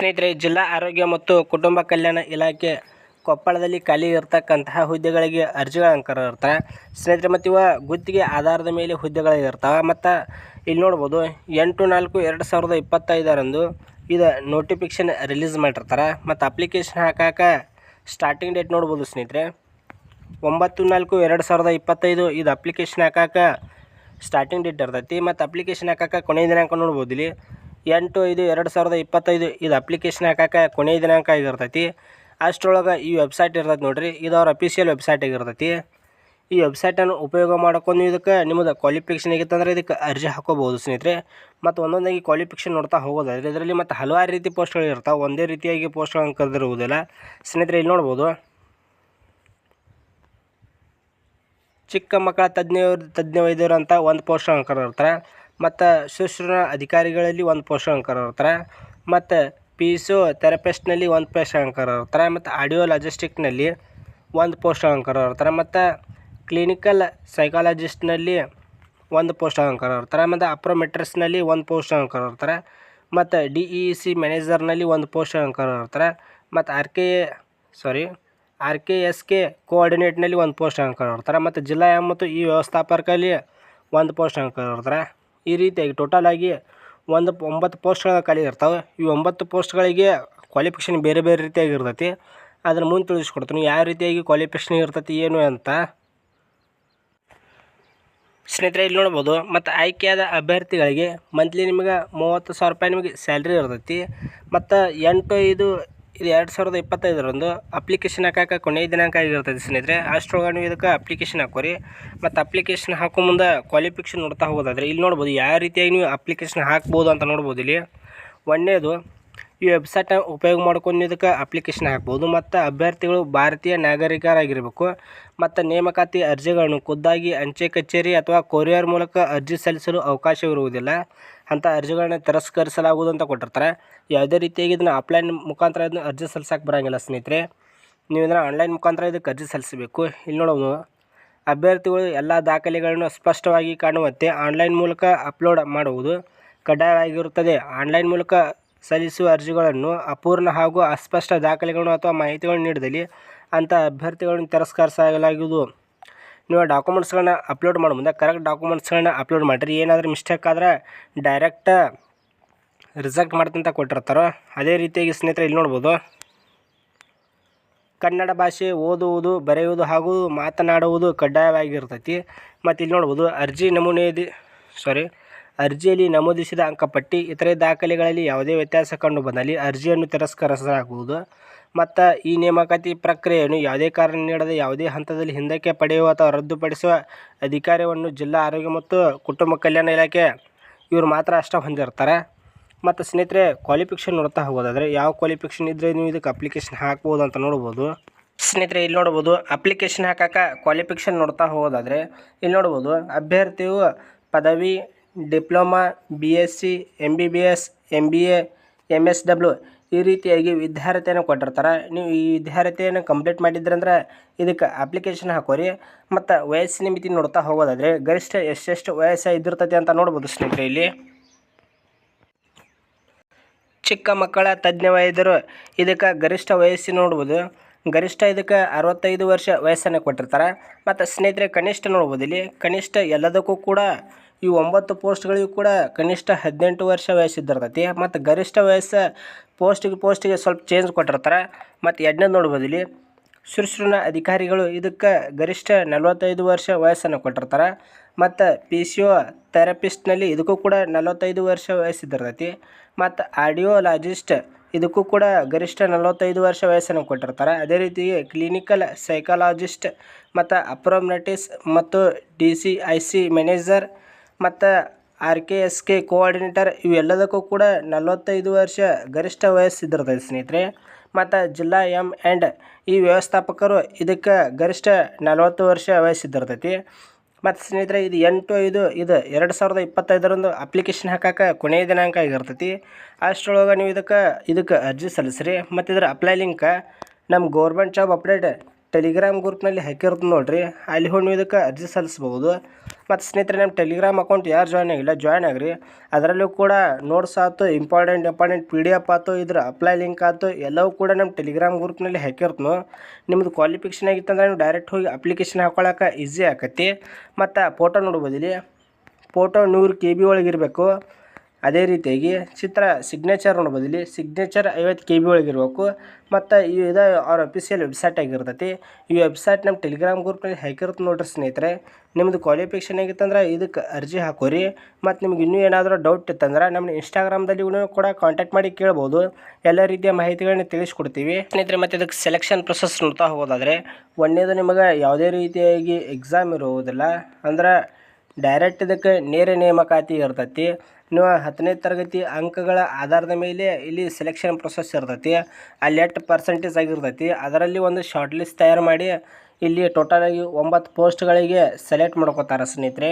ಸ್ನೇಹಿತರೆ, ಜಿಲ್ಲಾ ಆರೋಗ್ಯ ಮತ್ತು ಕುಟುಂಬ ಕಲ್ಯಾಣ ಇಲಾಖೆ ಕೊಪ್ಪಳದಲ್ಲಿ ಖಾಲಿ ಇರ್ತಕ್ಕಂತಹ ಹುದ್ದೆಗಳಿಗೆ ಅರ್ಜಿಗಳನ್ನು ಕರೆದಿರ್ತಾರೆ ಸ್ನೇಹಿತರೆ, ಮತ್ತು ಇವ ಗುತ್ತಿಗೆ ಆಧಾರದ ಮೇಲೆ ಹುದ್ದೆಗಳಿರ್ತಾವೆ ಮತ್ತು ಇಲ್ಲಿ ನೋಡ್ಬೋದು, ಎಂಟು ನಾಲ್ಕು ಎರಡು ಸಾವಿರದ ಇಪ್ಪತ್ತೈದರಂದು ಇದು ನೋಟಿಫಿಕೇಶನ್ ರಿಲೀಸ್ ಮಾಡಿರ್ತಾರೆ. ಮತ್ತು ಅಪ್ಲಿಕೇಶನ್ ಹಾಕಕ್ಕೆ ಸ್ಟಾರ್ಟಿಂಗ್ ಡೇಟ್ ನೋಡ್ಬೋದು ಸ್ನೇಹಿತರೆ. ಒಂಬತ್ತು ನಾಲ್ಕು ಎರಡು ಸಾವಿರದ ಇಪ್ಪತ್ತೈದು ಇದು ಅಪ್ಲಿಕೇಶನ್ ಹಾಕಕ್ಕೆ ಸ್ಟಾರ್ಟಿಂಗ್ ಡೇಟ್ ಇರ್ತೈತಿ. ಮತ್ತು ಅಪ್ಲಿಕೇಶನ್ ಹಾಕಕ್ಕೆ ಕೊನೆಯ ದಿನಾಂಕ ನೋಡ್ಬೋದು ಇಲ್ಲಿ. ಎಂಟು ಐದು ಎರಡು ಸಾವಿರದ ಇಪ್ಪತ್ತೈದು ಇದು ಅಪ್ಲಿಕೇಶನ್ ಹಾಕಕ್ಕೆ ಕೊನೆಯ ದಿನಾಂಕ ಆಗಿರ್ತೈತಿ. ಅಷ್ಟರೊಳಗೆ ಈ ವೆಬ್ಸೈಟ್ ಇರ್ತೈತಿ ನೋಡಿರಿ. ಇದು ಅವ್ರ ಅಫಿಷಿಯಲ್ ವೆಬ್ಸೈಟ್ ಆಗಿರ್ತೈತಿ. ಈ ವೆಬ್ಸೈಟನ್ನು ಉಪಯೋಗ ಮಾಡ್ಕೊಂಡು ಇದಕ್ಕೆ ನಿಮ್ಮದು ಕ್ವಾಲಿಫಿಕೇಷನ್ ಆಗಿತ್ತಂದ್ರೆ ಇದಕ್ಕೆ ಅರ್ಜಿ ಹಾಕೋಬೋದು ಸ್ನೇಹಿತರೆ. ಮತ್ತು ಒಂದೊಂದಾಗಿ ಕ್ವಾಲಿಫಿಕೇಷನ್ ನೋಡ್ತಾ ಹೋಗೋದಾದ್ರೆ ಇದರಲ್ಲಿ ಮತ್ತು ಹಲವಾರು ರೀತಿ ಪೋಸ್ಟ್ಗಳು ಇರ್ತಾವೆ. ಒಂದೇ ರೀತಿಯಾಗಿ ಪೋಸ್ಟ್ಗಳನ್ನು ಕರೆದಿರುವುದಿಲ್ಲ. ಸ್ನೇಹಿತರೆ, ಇಲ್ಲಿ ನೋಡ್ಬೋದು. ಚಿಕ್ಕ ಮಕ್ಕಳ ತಜ್ಞ ತಜ್ಞ ವೈದ್ಯರು ಅಂತ ಒಂದು ಪೋಸ್ಟ್ ಕರೆದಿರ್ತಾರೆ. ಮತ್ತು ಶುಶ್ರೂಷ ಅಧಿಕಾರಿಗಳಲ್ಲಿ ಒಂದು ಪೋಸ್ಟ್ ಇರ್ತಾರೆ ಮತ್ತು ಪಿ ಸು ಥೆರಪಿಸ್ಟ್ನಲ್ಲಿ ಒಂದು ಪೋಸ್ಟ್ ಇರ್ತಾರೆ ಮತ್ತು ಆಡಿಯೋ ಲಾಜಿಸ್ಟಿಕ್ನಲ್ಲಿ ಒಂದು ಪೋಸ್ಟ್ ಇರ್ತಾರೆ ಮತ್ತು ಕ್ಲಿನಿಕಲ್ ಸೈಕಾಲಜಿಸ್ಟ್ನಲ್ಲಿ ಒಂದು ಪೋಸ್ಟ್ ಇರ್ತಾರೆ ಮತ್ತು ಅಪ್ರೋಮೆಟ್ರಿಸ್ನಲ್ಲಿ ಒಂದು ಪೋಸ್ಟ್ ಇರ್ತಾರೆ ಮತ್ತು ಡಿ ಇ ಸಿ ಮ್ಯಾನೇಜರ್ನಲ್ಲಿ ಒಂದು ಪೋಸ್ಟ್ ಇರ್ತಾರೆ ಮತ್ತು R K sorry R K S K ಕೋಆರ್ಡಿನೇಟ್ನಲ್ಲಿ ಒಂದು ಪೋಸ್ಟ್ ಇರ್ತಾರೆ ಮತ್ತು ಜಿಲ್ಲಾ ಮತ್ತು ಈ ವ್ಯವಸ್ಥಾಪಕರಲ್ಲಿ ಒಂದು ಪೋಸ್ಟ್ ಕರೆದಿರ್ತಾರೆ ಈ ರೀತಿಯಾಗಿ ಟೋಟಲ್ ಆಗಿ ಒಂದು ಒಂಬತ್ತು ಪೋಸ್ಟ್ಗಳ ಖಾಲಿ ಇರ್ತಾವೆ. ಈ ಒಂಬತ್ತು ಪೋಸ್ಟ್ಗಳಿಗೆ ಕ್ವಾಲಿಫಿಕೇಷನ್ ಬೇರೆ ಬೇರೆ ರೀತಿಯಾಗಿ ಇರ್ತೈತಿ. ಅದನ್ನು ಮುಂದೆ ತಿಳಿಸ್ಕೊಡ್ತೀನಿ. ಯಾವ ರೀತಿಯಾಗಿ ಕ್ವಾಲಿಫಿಕೇಷನ್ ಇರ್ತೈತಿ, ಏನು ಅಂತ. ಸ್ನೇಹಿತರೆ, ಇಲ್ಲಿ ನೋಡ್ಬೋದು. ಮತ್ತು ಆಯ್ಕೆಯಾದ ಅಭ್ಯರ್ಥಿಗಳಿಗೆ ಮಂತ್ಲಿ ನಿಮಗೆ ಮೂವತ್ತು ಸಾವಿರ ರೂಪಾಯಿ ನಿಮಗೆ ಸ್ಯಾಲ್ರಿ ಇರ್ತೈತಿ. ಮತ್ತು ಎಂಟು, ಐದು ಇದು ಎರಡು ಸಾವಿರದ ಇಪ್ಪತ್ತೈದರಂದು ಅಪ್ಲಿಕೇಶನ್ ಹಾಕಕ್ಕೆ ಕೊನೆಯ ದಿನಾಂಕ ಆಗಿರ್ತದೆ ಸ್ನೇಹಿತರೆ. ಅಷ್ಟರೊಳಗೆ ನೀವು ಇದಕ್ಕೆ ಅಪ್ಲಿಕೇಶನ್ ಹಾಕೋರಿ ಮತ್ತು ಅಪ್ಲಿಕೇಶನ್ ಹಾಕೋ ಮುಂದೆ ಕ್ವಾಲಿಫಿಕೇಷನ್ ನೋಡ್ತಾ ಹೋಗೋದಾದ್ರೆ ಇಲ್ಲಿ ನೋಡ್ಬೋದು ಯಾವ ರೀತಿಯಾಗಿ ನೀವು ಅಪ್ಲಿಕೇಶನ್ ಹಾಕ್ಬೋದು ಅಂತ ನೋಡ್ಬೋದು ಇಲ್ಲಿ. ಒಂದೇದು ಈ ವೆಬ್ಸೈಟ್ನ ಉಪಯೋಗ ಮಾಡ್ಕೊಂಡು ಇದಕ್ಕೆ ಅಪ್ಲಿಕೇಶನ್ ಹಾಕ್ಬೋದು. ಮತ್ತು ಅಭ್ಯರ್ಥಿಗಳು ಭಾರತೀಯ ನಾಗರಿಕರಾಗಿರಬೇಕು. ಮತ್ತು ನೇಮಕಾತಿ ಅರ್ಜಿಗಳನ್ನು ಖುದ್ದಾಗಿ ಅಂಚೆ ಕಚೇರಿ ಅಥವಾ ಕೊರಿಯರ್ ಮೂಲಕ ಅರ್ಜಿ ಸಲ್ಲಿಸಲು ಅವಕಾಶವಿರುವುದಿಲ್ಲ. ಅಂಥ ಅರ್ಜಿಗಳನ್ನ ತಿರಸ್ಕರಿಸಲಾಗುವುದು ಅಂತ ಕೊಟ್ಟಿರ್ತಾರೆ. ಯಾವುದೇ ರೀತಿಯಾಗಿ ಇದನ್ನು ಆಫ್ಲೈನ್ ಮುಖಾಂತರ ಇದನ್ನ ಅರ್ಜಿ ಸಲ್ಲಿಸೋಕೆ ಬರೋಂಗಿಲ್ಲ ಸ್ನೇಹಿತರೆ. ನೀವು ಇದನ್ನು ಆನ್ಲೈನ್ ಮುಖಾಂತರ ಇದಕ್ಕೆ ಅರ್ಜಿ ಸಲ್ಲಿಸಬೇಕು. ಇಲ್ಲಿ ನೋಡೋದು ಅಭ್ಯರ್ಥಿಗಳು ಎಲ್ಲ ದಾಖಲೆಗಳನ್ನು ಸ್ಪಷ್ಟವಾಗಿ ಕಾಣುವಂತೆ ಆನ್ಲೈನ್ ಮೂಲಕ ಅಪ್ಲೋಡ್ ಮಾಡುವುದು ಕಡ್ಡಾಯವಾಗಿರುತ್ತದೆ. ಆನ್ಲೈನ್ ಮೂಲಕ ಸಲ್ಲಿಸುವ ಅರ್ಜಿಗಳನ್ನು ಅಪೂರ್ಣ ಹಾಗೂ ಅಸ್ಪಷ್ಟ ದಾಖಲೆಗಳನ್ನು ಅಥವಾ ಮಾಹಿತಿಗಳನ್ನು ನೀಡಿದಲ್ಲಿ ಅಂಥ ಅಭ್ಯರ್ಥಿಗಳನ್ನು ತಿರಸ್ಕರಿಸಲಾಗುವುದು. ನೀವು ಡಾಕ್ಯುಮೆಂಟ್ಸ್ಗಳನ್ನ ಅಪ್ಲೋಡ್ ಮಾಡೋ. ಮುಂದೆ ಕರೆಕ್ಟ್ ಡಾಕ್ಯುಮೆಂಟ್ಸ್ಗಳನ್ನ ಅಪ್ಲೋಡ್ ಮಾಡಿರಿ. ಏನಾದರೂ ಮಿಸ್ಟೇಕ್ ಆದ್ರೆ ಡೈರೆಕ್ಟ್ ರಿಜೆಕ್ಟ್ ಮಾಡ್ತಂತ ಕೊಟ್ಟಿರ್ತಾರೋ, ಅದೇ ರೀತಿಯಾಗಿ ಸ್ನೇಹಿತರೆ ಇಲ್ಲಿ ನೋಡ್ಬೋದು. ಕನ್ನಡ ಭಾಷೆ ಓದುವುದು, ಬರೆಯುವುದು ಹಾಗೂ ಮಾತನಾಡುವುದು ಕಡ್ಡಾಯವಾಗಿರ್ತೈತಿ. ಮತ್ತು ಇಲ್ಲಿ ನೋಡ್ಬೋದು ಅರ್ಜಿ ನಮೂನೆ ಸಾರಿ ಅರ್ಜಿಯಲ್ಲಿ ನಮೂದಿಸಿದ ಅಂಕಪಟ್ಟಿ ಇತರೆ ದಾಖಲೆಗಳಲ್ಲಿ ಯಾವುದೇ ವ್ಯತ್ಯಾಸ ಕಂಡು ಬಂದಲ್ಲಿ ಅರ್ಜಿಯನ್ನು ತಿರಸ್ಕರಿಸಲಾಗುವುದು. ಮತ್ತು ಈ ನೇಮಕಾತಿ ಪ್ರಕ್ರಿಯೆಯನ್ನು ಯಾವುದೇ ಕಾರಣ ನೀಡದೆ ಯಾವುದೇ ಹಂತದಲ್ಲಿ ಹಿಂದಕ್ಕೆ ಪಡೆಯುವ ಅಥವಾ ರದ್ದುಪಡಿಸುವ ಅಧಿಕಾರವನ್ನು ಜಿಲ್ಲಾ ಆರೋಗ್ಯ ಮತ್ತು ಕುಟುಂಬ ಕಲ್ಯಾಣ ಇಲಾಖೆ, ಇವರು ಮಾತ್ರ ಅಷ್ಟೇ ಹೊಂದಿರ್ತಾರೆ. ಮತ್ತು ಸ್ನೇಹಿತರೆ ಕ್ವಾಲಿಫಿಕೇಷನ್ ನೋಡ್ತಾ ಹೋಗೋದಾದರೆ ಯಾವ ಕ್ವಾಲಿಫಿಕೇಷನ್ ಇದ್ದರೆ ನೀವು ಇದಕ್ಕೆ ಅಪ್ಲಿಕೇಶನ್ ಹಾಕ್ಬೋದು ಅಂತ ನೋಡ್ಬೋದು. ಸ್ನೇಹಿತರೆ, ಇಲ್ಲಿ ನೋಡ್ಬೋದು ಅಪ್ಲಿಕೇಶನ್ ಹಾಕಕ್ಕೆ ಕ್ವಾಲಿಫಿಕೇಷನ್ ನೋಡ್ತಾ ಹೋಗೋದಾದರೆ ಇಲ್ಲಿ ನೋಡ್ಬೋದು, ಅಭ್ಯರ್ಥಿಯು ಪದವಿ diploma B S C M B B S M B A M S W ಈ ರೀತಿಯಾಗಿ ವಿದ್ಯಾರ್ಥಿಯನ್ನು ಕೊಟ್ಟಿರ್ತಾರೆ. ನೀವು ಈ ವಿದ್ಯಾರ್ಥಿಯನ್ನು ಕಂಪ್ಲೀಟ್ ಮಾಡಿದ್ರಂದ್ರೆ ಇದಕ್ಕೆ ಅಪ್ಲಿಕೇಶನ್ ಹಾಕೋರಿ. ಮತ್ತು ವಯಸ್ಸಿನ ಮಿತಿ ನೋಡ್ತಾ ಹೋಗೋದಾದರೆ ಗರಿಷ್ಠ ಎಷ್ಟೆಷ್ಟು ವಯಸ್ಸ ಇದ್ದಿರ್ತೈತಿ ಅಂತ ನೋಡ್ಬೋದು ಸ್ನೇಹಿತರೆ ಇಲ್ಲಿ. ಚಿಕ್ಕ ಮಕ್ಕಳ ತಜ್ಞ ವೈದ್ಯರು ಇದಕ್ಕೆ ಗರಿಷ್ಠ ವಯಸ್ಸು ನೋಡ್ಬೋದು. ಗರಿಷ್ಠ ಇದಕ್ಕೆ ಅರವತ್ತೈದು ವರ್ಷ ವಯಸ್ಸನ್ನು ಕೊಟ್ಟಿರ್ತಾರೆ. ಮತ್ತು ಸ್ನೇಹಿತರೆ, ಕನಿಷ್ಠ ನೋಡ್ಬೋದು ಇಲ್ಲಿ ಕನಿಷ್ಠ ಎಲ್ಲದಕ್ಕೂ ಕೂಡ ಈ ಒಂಬತ್ತು ಪೋಸ್ಟ್ಗಳಿಗೂ ಕೂಡ ಕನಿಷ್ಠ ಹದಿನೆಂಟು ವರ್ಷ ವಯಸ್ಸಿದ್ದಿರ್ತೈತಿ. ಮತ್ತು ಗರಿಷ್ಠ ವಯಸ್ಸು ಪೋಸ್ಟಿಗೆ ಪೋಸ್ಟಿಗೆ ಸ್ವಲ್ಪ ಚೇಂಜ್ ಕೊಟ್ಟಿರ್ತಾರೆ. ಮತ್ತು ಎರಡನೇದು ನೋಡ್ಬೋದು ಇಲ್ಲಿ ಶುಶ್ರೂಷಣ ಅಧಿಕಾರಿಗಳು ಇದಕ್ಕೆ ಗರಿಷ್ಠ ನಲವತ್ತೈದು ವರ್ಷ ವಯಸ್ಸನ್ನು ಕೊಟ್ಟಿರ್ತಾರೆ. ಮತ್ತು ಪಿ ಸಿ ಒ ಥೆರಪಿಸ್ಟ್ನಲ್ಲಿ ಇದಕ್ಕೂ ಕೂಡ ನಲವತ್ತೈದು ವರ್ಷ ವಯಸ್ಸಿದ್ದಿರ್ತೈತಿ. ಮತ್ತು ಆಡಿಯೋಲಾಜಿಸ್ಟ್ ಇದಕ್ಕೂ ಕೂಡ ಗರಿಷ್ಠ ನಲವತ್ತೈದು ವರ್ಷ ವಯಸ್ಸನ್ನು ಕೊಟ್ಟಿರ್ತಾರೆ. ಅದೇ ರೀತಿ ಕ್ಲಿನಿಕಲ್ ಸೈಕಾಲಜಿಸ್ಟ್ ಮತ್ತು ಅಪ್ರೋಮ್ನಟಿಸ್ ಮತ್ತು D C I C manager ಮತ್ತು R K S K coordinator ಇವೆಲ್ಲದಕ್ಕೂ ಕೂಡ ನಲವತ್ತೈದು ವರ್ಷ ಗರಿಷ್ಠ ವಯಸ್ಸು ವಯಸ್ಸಿದ್ದಿರ್ತೈತೆ ಸ್ನೇಹಿತರೆ. ಮತ್ತು ಜಿಲ್ಲಾ ಎಂ ಆ್ಯಂಡ್ ಈ ವ್ಯವಸ್ಥಾಪಕರು ಇದಕ್ಕೆ ಗರಿಷ್ಠ ನಲವತ್ತು ವರ್ಷ ವಯಸ್ಸಿದ್ದಿರ್ತೈತಿ ಮತ್ತು ಸ್ನೇಹಿತರೆ, ಇದು ಎಂಟು ಐದು, ಇದು ಎರಡು ಸಾವಿರದ ಇಪ್ಪತ್ತೈದರಂದು ಅಪ್ಲಿಕೇಶನ್ ಹಾಕಕ್ಕೆ ಕೊನೆಯ ದಿನಾಂಕ ಆಗಿರ್ತೈತಿ. ಅಷ್ಟರೊಳಗೆ ನೀವು ಇದಕ್ಕೆ ಇದಕ್ಕೆ ಅರ್ಜಿ ಸಲ್ಲಿಸ್ರಿ. ಮತ್ತು ಇದರ ಅಪ್ಲೈ ಲಿಂಕ ನಮ್ಮ ಗೌರ್ಮೆಂಟ್ ಜಾಬ್ ಅಪ್ಡೇಟ್ ಟೆಲಿಗ್ರಾಮ್ ಗ್ರೂಪ್ನಲ್ಲಿ ಹಾಕಿರೋದು ನೋಡಿರಿ. ಅಲ್ಲಿ ಹೋಗಿ ನೀವು ಇದಕ್ಕೆ ಅರ್ಜಿ ಸಲ್ಲಿಸ್ಬೋದು. ಮತ್ತು ಸ್ನೇಹಿತರೆ, ನಮ್ಮ ಟೆಲಿಗ್ರಾಮ್ ಅಕೌಂಟ್ ಯಾರು ಜಾಯ್ನ್ ಆಗಿಲ್ಲ ಜಾಯ್ನ್ ಆಗಿರಿ. ಅದರಲ್ಲೂ ಕೂಡ ನೋಟ್ಸ್ ಆಯ್ತು important important P D F ಆಯ್ತು, ಇದ್ರ ಅಪ್ಲೈ ಲಿಂಕ್ ಆಯ್ತು, ಎಲ್ಲವೂ ಕೂಡ ನಮ್ಮ ಟೆಲಿಗ್ರಾಮ್ ಗ್ರೂಪ್ನಲ್ಲಿ ಹಾಕಿರ್ತನು. ನಿಮ್ಮದು ಕ್ವಾಲಿಫಿಕೇಷನ್ ಆಗಿತ್ತಂದ್ರೆ ನೀವು ಡೈರೆಕ್ಟ್ ಹೋಗಿ ಅಪ್ಲಿಕೇಶನ್ ಹಾಕೊಳಕ್ಕೆ ಈಸಿ ಆಕತಿ. ಮತ್ತು ಫೋಟೋ ನೋಡ್ಬೋದು ಫೋಟೋ ನೂರು ಕೆ ಬಿ ಒಳಗಿರಬೇಕು. ಅದೇ ರೀತಿಯಾಗಿ ಚಿತ್ರ ಸಿಗ್ನೇಚರ್ ನೋಡ್ಬೋದು ಇಲ್ಲಿ ಸಿಗ್ನೇಚರ್ ಐವತ್ತು ಕೆ ಬಿ ಒಳಗಿರ್ಬೇಕು. ಮತ್ತು ಇದು ಅವ್ರ ಅಫಿಷಿಯಲ್ ವೆಬ್ಸೈಟ್ ಆಗಿರ್ತೈತಿ. ಈ ವೆಬ್ಸೈಟ್ ನಮ್ಮ ಟೆಲಿಗ್ರಾಮ್ ಗ್ರೂಪ್ನಲ್ಲಿ ಹಾಕಿರುತ್ತೆ ನೋಡ್ರಿ ಸ್ನೇಹಿತರೆ. ನಿಮ್ಮದು ಕ್ವಾಲಿಫಿಕೇಷನ್ ಆಗಿತ್ತಂದ್ರೆ ಇದಕ್ಕೆ ಅರ್ಜಿ ಹಾಕೋರಿ. ಮತ್ತು ನಿಮ್ಗೆ ಇನ್ನೂ ಏನಾದರೂ ಡೌಟ್ ಇತ್ತಂದ್ರೆ ನಮ್ಮ ಇನ್ಸ್ಟಾಗ್ರಾಮ್ದಲ್ಲಿ ಕೂಡ ಕಾಂಟ್ಯಾಕ್ಟ್ ಮಾಡಿ ಕೇಳ್ಬೋದು. ಎಲ್ಲ ರೀತಿಯ ಮಾಹಿತಿಗಳನ್ನ ತಿಳಿಸ್ಕೊಡ್ತೀವಿ. ಸ್ನೇಹಿತರೆ, ಮತ್ತು ಇದಕ್ಕೆ ಸೆಲೆಕ್ಷನ್ ಪ್ರೊಸೆಸ್ ನೋಡ್ತಾ ಹೋಗೋದಾದರೆ ಒಂದೇದು ನಿಮಗೆ ಯಾವುದೇ ರೀತಿಯಾಗಿ ಎಕ್ಸಾಮ್ ಇರುವುದಿಲ್ಲ. ಅಂದ್ರೆ ಡೈರೆಕ್ಟ್ ಇದಕ್ಕೆ ನೇರ ನೇಮಕಾತಿ ಇರ್ತೈತಿ. ನೀವು ಹತ್ತನೇ ತರಗತಿ ಅಂಕಗಳ ಆಧಾರದ ಮೇಲೆ ಇಲ್ಲಿ ಸೆಲೆಕ್ಷನ್ ಪ್ರೊಸೆಸ್ ಇರ್ತೈತಿ. ಅಲ್ಲಿ ಎಷ್ಟು ಪರ್ಸೆಂಟೇಜ್ ಆಗಿರ್ತೈತಿ. ಅದರಲ್ಲಿ ಒಂದು ಶಾರ್ಟ್ ಲಿಸ್ಟ್ ತಯಾರು ಮಾಡಿ ಇಲ್ಲಿ ಟೋಟಲಾಗಿ ಒಂಬತ್ತು ಪೋಸ್ಟ್ಗಳಿಗೆ ಸೆಲೆಕ್ಟ್ ಮಾಡ್ಕೋತಾರೆ ಸ್ನೇಹಿತರೆ.